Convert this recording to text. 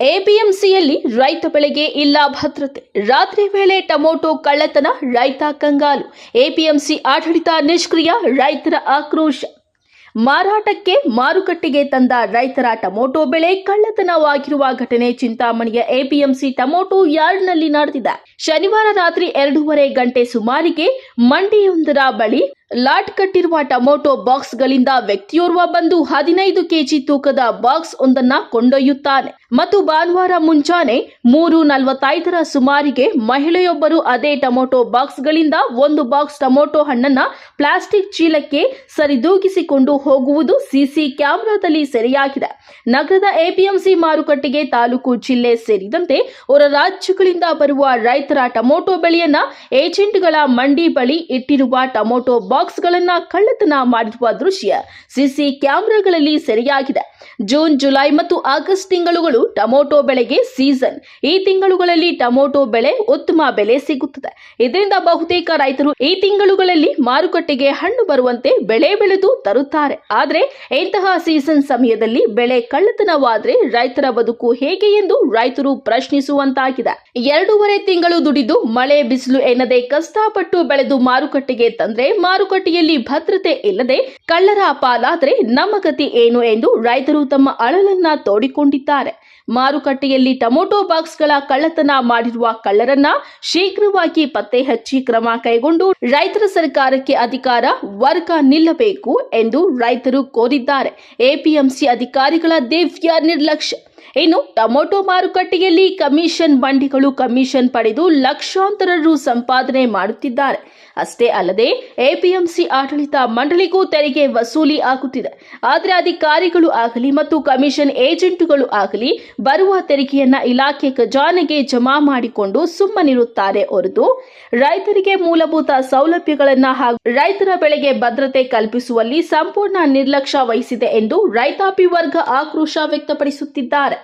ಎಪಿಎಂಸಿಯಲ್ಲಿ ರೈತ ಬೆಳೆಗೆ ಇಲ್ಲ ಭದ್ರತೆ. ರಾತ್ರಿ ವೇಳೆ ಟೊಮೊಟೊ ಕಳ್ಳತನ, ರೈತ ಕಂಗಾಲು. ಎಪಿಎಂಸಿ ಆಡಳಿತ ನಿಷ್ಕ್ರಿಯ ರೈತರ ಆಕ್ರೋಶ. ಮಾರಾಟಕ್ಕೆ ಮಾರುಕಟ್ಟೆಗೆ ತಂದ ರೈತರ ಟೊಮೊಟೊ ಬೆಳೆ ಕಳ್ಳತನವಾಗಿರುವ ಘಟನೆ ಚಿಂತಾಮಣಿಯ ಎಪಿಎಂಸಿ ಟೊಮೊಟೊ ಯಾರ್ಡ್ನಲ್ಲಿ ನಡೆದಿದೆ. ಶನಿವಾರ ರಾತ್ರಿ ಎರಡೂವರೆ ಗಂಟೆ ಸುಮಾರಿಗೆ ಮಂಡಿಯೊಂದರ ಬಳಿ ಲಾಟ್ ಕಟ್ಟಿರುವ ಟೊಮೊಟೊ ಬಾಕ್ಸ್ಗಳಿಂದ ವ್ಯಕ್ತಿಯೋರ್ವ ಬಂದು ಹದಿನೈದು ಕೆಜಿ ತೂಕದ ಬಾಕ್ಸ್ ಒಂದನ್ನ ಕೊಂಡೊಯ್ಯುತ್ತಾನೆ. ಮತ್ತು ಭಾನುವಾರ ಮುಂಜಾನೆ ಮೂರು ನಲವತ್ತೈದರ ಸುಮಾರಿಗೆ ಮಹಿಳೆಯೊಬ್ಬರು ಅದೇ ಟೊಮೊಟೊ ಬಾಕ್ಸ್ಗಳಿಂದ ಒಂದು ಬಾಕ್ಸ್ ಟೊಮೊಟೊ ಹಣ್ಣನ್ನ ಪ್ಲಾಸ್ಟಿಕ್ ಚೀಲಕ್ಕೆ ಸರಿದೂಗಿಸಿಕೊಂಡು ಹೋಗುವುದು ಸಿಸಿ ಕ್ಯಾಮೆರಾದಲ್ಲಿ ಸೆರೆಯಾಗಿದೆ. ನಗರದ ಎಪಿಎಂಸಿ ಮಾರುಕಟ್ಟೆಗೆ ತಾಲೂಕು ಜಿಲ್ಲೆ ಸೇರಿದಂತೆ ಹೊರ ರಾಜ್ಯಗಳಿಂದ ಬರುವ ರೈತರ ಟೊಮೊಟೊ ಬೆಳೆಯನ್ನ ಏಜೆಂಟ್ಗಳ ಮಂಡಿ ಬಳಿ ಇಟ್ಟಿರುವ ಟೊಮೊಟೊ ಬಾಕ್ಸ್ಗಳನ್ನ ಕಳ್ಳತನ ಮಾಡಿರುವ ದೃಶ್ಯ ಸಿಸಿ ಕ್ಯಾಮೆರಾಗಳಲ್ಲಿ ಸೆರೆಯಾಗಿದೆ. ಜೂನ್, ಜುಲೈ ಮತ್ತು ಆಗಸ್ಟ್ ತಿಂಗಳುಗಳು ಟೊಮೊಟೊ ಬೆಳೆಗೆ ಸೀಸನ್. ಈ ತಿಂಗಳುಗಳಲ್ಲಿ ಟೊಮೊಟೊ ಬೆಳೆ ಉತ್ತಮ ಬೆಲೆ ಸಿಗುತ್ತದೆ. ಇದರಿಂದ ಬಹುತೇಕ ರೈತರು ಈ ತಿಂಗಳುಗಳಲ್ಲಿ ಮಾರುಕಟ್ಟೆಗೆ ಹಣ್ಣು ಬರುವಂತೆ ಬೆಳೆ ಬೆಳೆದು ತರುತ್ತಾರೆ. ಆದರೆ ಇಂತಹ ಸೀಸನ್ ಸಮಯದಲ್ಲಿ ಬೆಳೆ ಕಳ್ಳತನವಾದ್ರೆ ರೈತರ ಬದುಕು ಹೇಗೆ ಎಂದು ರೈತರು ಪ್ರಶ್ನಿಸುವಂತಾಗಿದೆ. ಎರಡೂವರೆ ತಿಂಗಳು ದುಡಿದು ಮಳೆ ಬಿಸಿಲು ಎನ್ನದೆ ಕಷ್ಟಪಟ್ಟು ಬೆಳೆದು ಮಾರುಕಟ್ಟೆಗೆ ತಂದ್ರೆ ಮಾರುಕಟ್ಟೆಯಲ್ಲಿ ಭದ್ರತೆ ಇಲ್ಲದೆ ಕಳ್ಳರ ಪಾಲಾದ್ರೆ ನಮ್ಮ ಗತಿ ಏನು ಎಂದು ರೈತರು ತಮ್ಮ ಅಳಲನ್ನ ತೋಡಿಕೊಂಡಿದ್ದಾರೆ. ಮಾರುಕಟ್ಟೆಯಲ್ಲಿ ಟೊಮೊಟೊ ಬಾಕ್ಸ್ಗಳ ಕಳ್ಳತನ ಮಾಡಿರುವ ಕಳ್ಳರನ್ನ ಶೀಘ್ರವಾಗಿ ಪತ್ತೆ ಹಚ್ಚಿ ಕ್ರಮ ಕೈಗೊಂಡು ರೈತರ ಸರ್ಕಾರಕ್ಕೆ ಅಧಿಕಾರ ವರ್ಗ ನಿಲ್ಲಬೇಕು ಎಂದು ರೈತರು ಕೋರಿದ್ದಾರೆ. ಎಪಿಎಂಸಿ ಅಧಿಕಾರಿಗಳ ದಿವ್ಯ ನಿರ್ಲಕ್ಷ್ಯ. ಇನ್ನು ಟೊಮೊಟೊ ಮಾರುಕಟ್ಟೆಯಲ್ಲಿ ಕಮಿಷನ್ ಬಂಡಿಗಳು ಕಮಿಷನ್ ಪಡೆದು ಲಕ್ಷಾಂತರ ರು ಸಂಪಾದನೆ ಮಾಡುತ್ತಿದ್ದಾರೆ. ಅಷ್ಟೇ ಅಲ್ಲದೆ, ಎಪಿಎಂಸಿ ಆಡಳಿತ ಮಂಡಳಿಗೂ ತೆರಿಗೆ ವಸೂಲಿ ಆಗುತ್ತಿದೆ. ಆದರೆ ಅಧಿಕಾರಿಗಳು ಆಗಲಿ ಮತ್ತು ಕಮಿಷನ್ ಏಜೆಂಟುಗಳು ಆಗಲಿ ಬರುವ ತೆರಿಗೆಯನ್ನ ಇಲಾಖೆ ಖಜಾನೆಗೆ ಜಮಾ ಮಾಡಿಕೊಂಡು ಸುಮ್ಮನಿರುತ್ತಾರೆ ಹೊರತು ರೈತರಿಗೆ ಮೂಲಭೂತ ಸೌಲಭ್ಯಗಳನ್ನು ಹಾಗೂ ರೈತರ ಬೆಳೆಗೆ ಭದ್ರತೆ ಕಲ್ಪಿಸುವಲ್ಲಿ ಸಂಪೂರ್ಣ ನಿರ್ಲಕ್ಷ್ಯ ವಹಿಸಿದೆ ಎಂದು ರೈತಾಪಿ ವರ್ಗ ಆಕ್ರೋಶ ವ್ಯಕ್ತಪಡಿಸುತ್ತಿದ್ದಾರೆ.